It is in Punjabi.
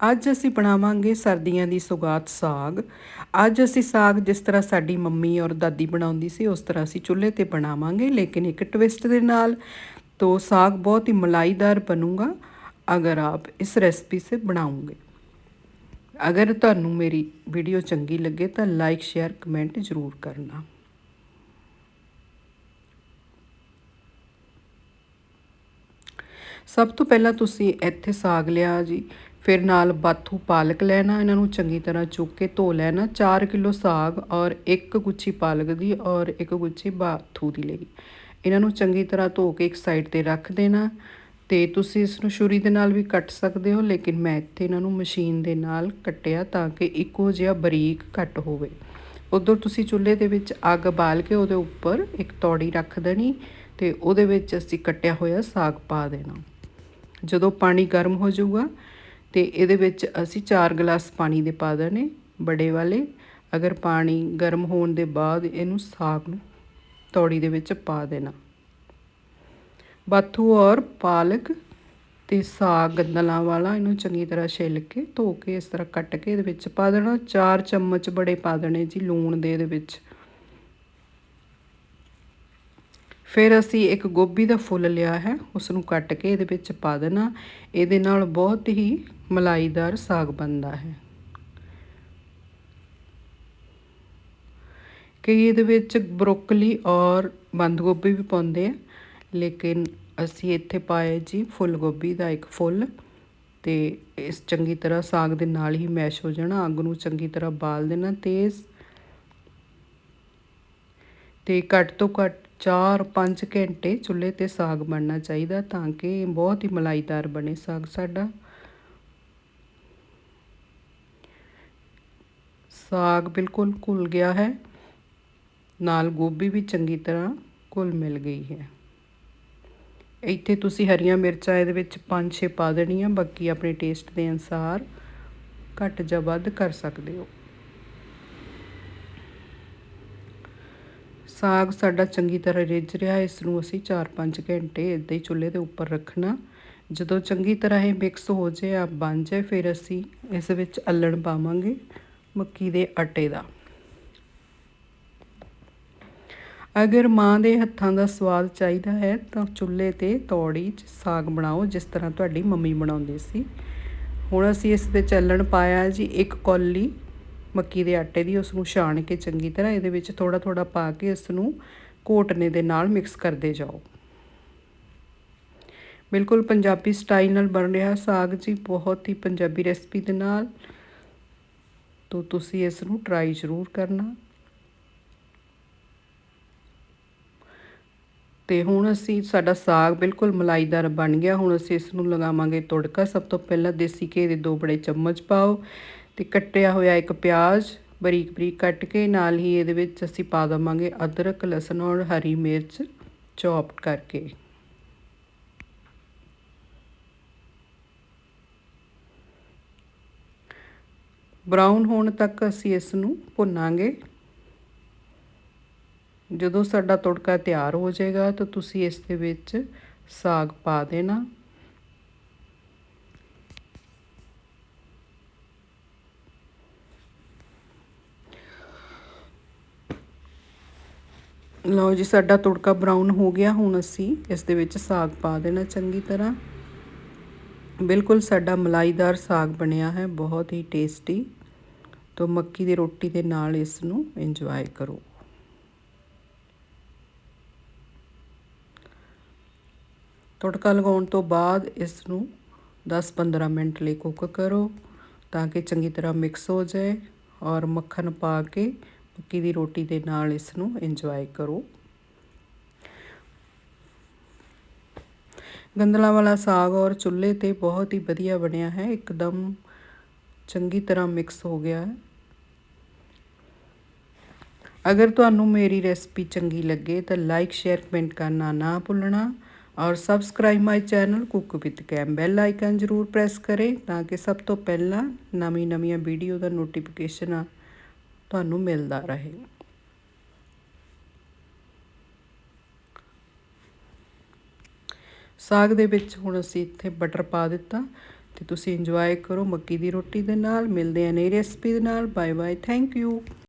ਅੱਜ ਅਸੀਂ ਬਣਾਵਾਂਗੇ ਸਰਦੀਆਂ ਦੀ ਸੁਗਾਤ ਸਾਗ। ਅੱਜ ਅਸੀਂ ਸਾਗ ਜਿਸ ਤਰ੍ਹਾਂ ਸਾਡੀ ਮੰਮੀ ਔਰ ਦਾਦੀ ਬਣਾਉਂਦੀ ਸੀ, ਉਸ ਤਰ੍ਹਾਂ ਅਸੀਂ ਚੁੱਲ੍ਹੇ ਤੇ ਬਣਾਵਾਂਗੇ, ਲੇਕਿਨ ਇੱਕ ਟਵਿਸਟ ਦੇ ਨਾਲ ਤੋਂ ਸਾਗ ਬਹੁਤ ਹੀ ਮਲਾਈਦਾਰ ਬਣੂਗਾ, ਅਗਰ ਆਪ ਇਸ ਰੈਸਪੀ ਸੇ ਬਣਾਉਂਗੇ। ਅਗਰ ਤੁਹਾਨੂੰ ਮੇਰੀ ਵੀਡੀਓ ਚੰਗੀ ਲੱਗੇ ਤਾਂ ਲਾਈਕ ਸ਼ੇਅਰ ਕਮੈਂਟ ਜ਼ਰੂਰ ਕਰਨਾ। ਸਭ ਤੋਂ ਪਹਿਲਾਂ ਤੁਸੀਂ ਇੱਥੇ ਸਾਗ ਲਿਆ ਜੀ। ਫਿਰ ਨਾਲ ਬਾਥੂ ਪਾਲਕ ਲੈਣਾ, ਇਹਨਾਂ ਨੂੰ ਚੰਗੀ ਤਰ੍ਹਾਂ ਚੁੱਕ ਕੇ ਧੋ ਲੈਣਾ 4 ਕਿਲੋ ਸਾਗ ਔਰ ਇੱਕ ਗੁੱਛੀ ਪਾਲਕ ਦੀ ਔਰ ਇੱਕ ਗੁੱਛੀ ਬਾਥੂ ਦੀ ਲਈ। ਇਹਨਾਂ ਨੂੰ ਚੰਗੀ ਤਰ੍ਹਾਂ ਧੋ ਕੇ ਇੱਕ ਸਾਈਡ ਤੇ ਰੱਖ ਦੇਣਾ ਤੇ ਤੁਸੀਂ ਇਸ ਨੂੰ ਛੁਰੀ ਦੇ ਨਾਲ ਵੀ ਕੱਟ ਸਕਦੇ ਹੋ, ਲੇਕਿਨ ਮੈਂ ਇੱਥੇ ਇਹਨਾਂ ਨੂੰ ਮਸ਼ੀਨ ਦੇ ਨਾਲ ਕੱਟਿਆ ਤਾਂ ਕਿ ਇੱਕੋ ਜਿਹਾ ਬਰੀਕ ਕੱਟ ਹੋਵੇ। ਉਦੋਂ ਤੁਸੀਂ ਚੁੱਲ੍ਹੇ ਦੇ ਵਿੱਚ ਅੱਗ ਬਾਲ ਕੇ ਉਹਦੇ ਉੱਪਰ ਇੱਕ ਤੌੜੀ ਰੱਖ ਦੇਣੀ ਤੇ ਉਹਦੇ ਵਿੱਚ ਅਸੀਂ ਕੱਟਿਆ ਹੋਇਆ ਸਾਗ ਪਾ ਦੇਣਾ। ਜਦੋਂ ਪਾਣੀ ਗਰਮ ਹੋ ਜਾਊਗਾ ਤੇ ਇਹਦੇ ਵਿੱਚ ਅਸੀਂ 4 ਗਲਾਸ ਪਾਣੀ ਦੇ ਪਾ ਦੇਣੇ ਬੜੇ ਵਾਲੇ। ਅਗਰ ਪਾਣੀ ਗਰਮ ਹੋਣ ਦੇ ਬਾਅਦ ਇਹਨੂੰ ਸਾਗ ਨੂੰ ਤੌੜੀ ਦੇ ਵਿੱਚ ਪਾ ਦੇਣਾ। ਬਾਥੂ ਔਰ ਪਾਲਕ ਤੇ ਸਾਗ ਗੰਦਲਾਂ ਵਾਲਾ ਇਹਨੂੰ ਚੰਗੀ ਤਰ੍ਹਾਂ ਛਿੱਲ ਕੇ ਧੋ ਕੇ ਇਸ ਤਰ੍ਹਾਂ ਕੱਟ ਕੇ ਇਹਦੇ ਵਿੱਚ ਪਾ ਦੇਣਾ। 4 ਚਮਚ ਬੜੇ ਪਾ ਦੇਣੇ ਜੀ ਲੂਣ ਦੇ ਇਹਦੇ ਵਿੱਚ। ਫਿਰ ਅਸੀਂ ਇੱਕ ਗੋਭੀ ਦਾ ਫੁੱਲ ਲਿਆ ਹੈ ਉਸ ਨੂੰ ਕੱਟ ਕੇ ਇਹਦੇ ਵਿੱਚ ਪਾ ਦੇਣਾ। ਇਹਦੇ ਨਾਲ ਬਹੁਤ ਹੀ ਮਲਾਈਦਾਰ ਸਾਗ ਬਣਦਾ ਹੈ। ਕਈ ਇਹਦੇ ਵਿੱਚ ਬਰੋਕਲੀ ਔਰ ਬੰਦ ਗੋਭੀ ਵੀ ਪਾਉਂਦੇ ਆ, ਲੇਕਿਨ ਅਸੀਂ ਇੱਥੇ ਪਾਇਆ ਜੀ ਫੁੱਲ ਗੋਭੀ ਦਾ ਇੱਕ ਫੁੱਲ ਤੇ ਇਸ ਚੰਗੀ ਤਰ੍ਹਾਂ ਸਾਗ ਦੇ ਨਾਲ ਹੀ ਮੈਸ਼ ਹੋ ਜਾਣਾ, ਅੱਗ ਨੂੰ ਚੰਗੀ ਤਰ੍ਹਾਂ ਬਾਲ ਦੇਣਾ ਤੇਜ਼ ਤੇ ਘੱਟ ਤੋਂ ਘੱਟ 4-5 ਘੰਟੇ ਚੁੱਲ੍ਹੇ ਤੇ ਸਾਗ ਬਣਨਾ ਚਾਹੀਦਾ ਤਾਂ ਕਿ ਬਹੁਤ ਹੀ ਮਲਾਈਦਾਰ ਬਣੇ ਸਾਗ ਸਾਡਾ। ਸਾਗ ਬਿਲਕੁਲ ਘੁਲ ਗਿਆ ਹੈ। ਨਾਲ ਗੋਭੀ ਵੀ ਚੰਗੀ ਤਰ੍ਹਾਂ ਘੁਲ ਮਿਲ ਗਈ ਹੈ। ਇੱਥੇ ਤੁਸੀਂ ਹਰੀਆਂ ਮਿਰਚਾਂ ਇਹਦੇ ਵਿੱਚ 5-6 ਪਾ ਦੇਣੀਆਂ, ਬਾਕੀ ਆਪਣੇ ਟੇਸਟ ਦੇ ਅਨਸਾਰ ਘੱਟ ਜਾਂ ਵੱਧ ਕਰ ਸਕਦੇ ਹੋ। ਸਾਗ ਸਾਡਾ ਚੰਗੀ ਤਰ੍ਹਾਂ ਰਿੱਝ ਰਿਹਾ ਇਸ ਨੂੰ ਅਸੀਂ 4-5 ਘੰਟੇ ਇਦਾਂ ਹੀ ਚੁੱਲ੍ਹੇ ਦੇ ਉੱਪਰ ਰੱਖਣਾ। ਜਦੋਂ ਚੰਗੀ ਤਰ੍ਹਾਂ ਇਹ ਮਿਕਸ ਹੋ ਜਾਏ ਆ ਬਣ ਜਾਏ ਫਿਰ ਅਸੀਂ ਇਸ ਵਿੱਚ ਅੱਲਣ ਪਾਵਾਂਗੇ ਮੱਕੀ ਦੇ ਆਟੇ ਦਾ। ਅਗਰ ਮਾਂ ਦੇ ਹੱਥਾਂ ਦਾ ਸਵਾਦ ਚਾਹੀਦਾ ਹੈ, ਤਾਂ ਚੁੱਲ੍ਹੇ ਤੇ ਤੌੜੀ 'ਚ ਸਾਗ ਬਣਾਓ, ਜਿਸ ਤਰ੍ਹਾਂ ਤੁਹਾਡੀ ਮੰਮੀ ਬਣਾਉਂਦੀ ਸੀ। ਹੁਣ ਅਸੀਂ ਇਸ ਦੇ ਚੱਲਣ ਪਾਇਆ ਜੀ, ਇੱਕ ਕੌਲੀ ਮੱਕੀ ਦੇ ਆਟੇ ਦੀ ਉਸ ਨੂੰ ਛਾਣ ਕੇ ਚੰਗੀ ਤਰ੍ਹਾਂ ਇਹਦੇ ਵਿੱਚ ਥੋੜਾ ਥੋੜਾ ਪਾ ਕੇ ਇਸ ਨੂੰ ਕੋਟਨੇ ਦੇ ਨਾਲ ਮਿਕਸ ਕਰਦੇ ਜਾਓ। ਬਿਲਕੁਲ ਪੰਜਾਬੀ ਸਟਾਈਲ ਨਾਲ ਬਣ ਰਿਹਾ ਸਾਗ ਜੀ, ਬਹੁਤ ਹੀ ਪੰਜਾਬੀ ਰੈਸਪੀ ਦੇ ਨਾਲ। ਤੋਂ ਤੁਸੀਂ ਇਸ ਨੂੰ ਟਰਾਈ ਜ਼ਰੂਰ ਕਰਨਾ। ਤੇ ਹੁਣ ਅਸੀਂ, ਸਾਡਾ ਸਾਗ ਬਿਲਕੁਲ ਮਲਾਈਦਾਰ ਬਣ ਗਿਆ। ਹੁਣ ਅਸੀਂ ਇਸ ਨੂੰ ਲਗਾਵਾਂਗੇ ਤੜਕਾ। ਸਭ ਤੋਂ ਪਹਿਲਾਂ ਦੇਸੀ ਘੇ ਦੇ ਦੋ ਬੜੇ ਚਮਚ ਪਾਓ। ਤੇ ਕੱਟਿਆ ਹੋਇਆ ਇੱਕ ਪਿਆਜ਼ ਬਰੀਕ ਬਰੀਕ ਕੱਟ ਕੇ ਨਾਲ ਹੀ ਇਹਦੇ ਵਿੱਚ ਅਸੀਂ ਪਾ ਦਵਾਂਗੇ ਅਦਰਕ, ਲਸਣ ਔਰ ਹਰੀ ਮਿਰਚ ਚੌਪ ਕਰਕੇ। ਬਰਾਊਨ ਹੋਣ ਤੱਕ ਅਸੀਂ ਇਸ ਨੂੰ ਭੁੰਨਾਂਗੇ। ਜਦੋਂ ਸਾਡਾ ਤੜਕਾ ਤਿਆਰ ਹੋ ਜਾਏਗਾ ਤਾਂ ਤੁਸੀਂ ਇਸ ਦੇ ਵਿੱਚ ਸਾਗ ਪਾ ਦੇਣਾ। ਲਓ ਜੀ, ਸਾਡਾ ਤੁੜਕਾ ਬਰਾਊਨ ਹੋ ਗਿਆ। ਹੁਣ ਅਸੀਂ ਇਸ ਦੇ ਵਿੱਚ ਸਾਗ ਪਾ ਦੇਣਾ ਚੰਗੀ ਤਰ੍ਹਾਂ। ਬਿਲਕੁਲ ਸਾਡਾ ਮਲਾਈਦਾਰ ਸਾਗ ਬਣਿਆ ਹੈ, ਬਹੁਤ ਹੀ ਟੇਸਟੀ ਤੋਂ ਮੱਕੀ ਦੀ ਰੋਟੀ ਦੇ ਨਾਲ ਇਸ ਨੂੰ ਇੰਜੋਏ ਕਰੋ। ਤੁੜਕਾ ਲਗਾਉਣ ਤੋਂ ਬਾਅਦ ਇਸ ਨੂੰ 10-15 ਮਿੰਟ ਲਈ ਕੁੱਕ ਕਰੋ, ਤਾਂ ਕਿ ਚੰਗੀ ਤਰ੍ਹਾਂ ਮਿਕਸ ਹੋ ਜਾਏ ਔਰ ਮੱਖਣ ਪਾ ਕੇ ਮੱਕੀ ਦੀ ਰੋਟੀ ਦੇ ਨਾਲ ਇਸ ਨੂੰ ਇੰਜੋਏ ਕਰੋ। ਗੰਦਲਾ ਵਾਲਾ ਸਾਗ ਔਰ ਚੁੱਲ੍ਹੇ ਤੇ ਬਹੁਤ ਹੀ ਵਧੀਆ ਬਣਿਆ ਹੈ, ਇੱਕਦਮ ਚੰਗੀ ਤਰ੍ਹਾਂ ਮਿਕਸ ਹੋ ਗਿਆ ਹੈ। ਅਗਰ ਤੁਹਾਨੂੰ ਮੇਰੀ ਰੈਸਪੀ ਚੰਗੀ ਲੱਗੇ ਤਾਂ ਲਾਈਕ ਸ਼ੇਅਰ ਕਮੈਂਟ ਕਰਨਾ ਨਾ ਭੁੱਲਣਾ ਔਰ subscribe my channel cook with Cam bell icon ਜ਼ਰੂਰ ਪ੍ਰੈਸ ਕਰੇ ਤਾਂ ਕਿ ਸਭ ਤੋਂ ਪਹਿਲਾਂ ਨਵੀਂ ਨਵੀਆਂ ਵੀਡੀਓ ਦਾ ਨੋਟੀਫਿਕੇਸ਼ਨ ਆ ਤੁਹਾਨੂੰ ਮਿਲਦਾ ਰਹੇ। ਸਾਗ ਦੇ ਵਿੱਚ ਹੁਣ ਅਸੀਂ ਇੱਥੇ ਬਟਰ ਪਾ ਦਿੱਤਾ ਤੇ ਤੁਸੀਂ ਇੰਜੋਏ ਕਰੋ ਮੱਕੀ ਦੀ ਰੋਟੀ ਦੇ ਨਾਲ। ਮਿਲਦੇ ਆ ਨਈ ਰੈਸਪੀ ਦੇ ਨਾਲ। Bye bye thank you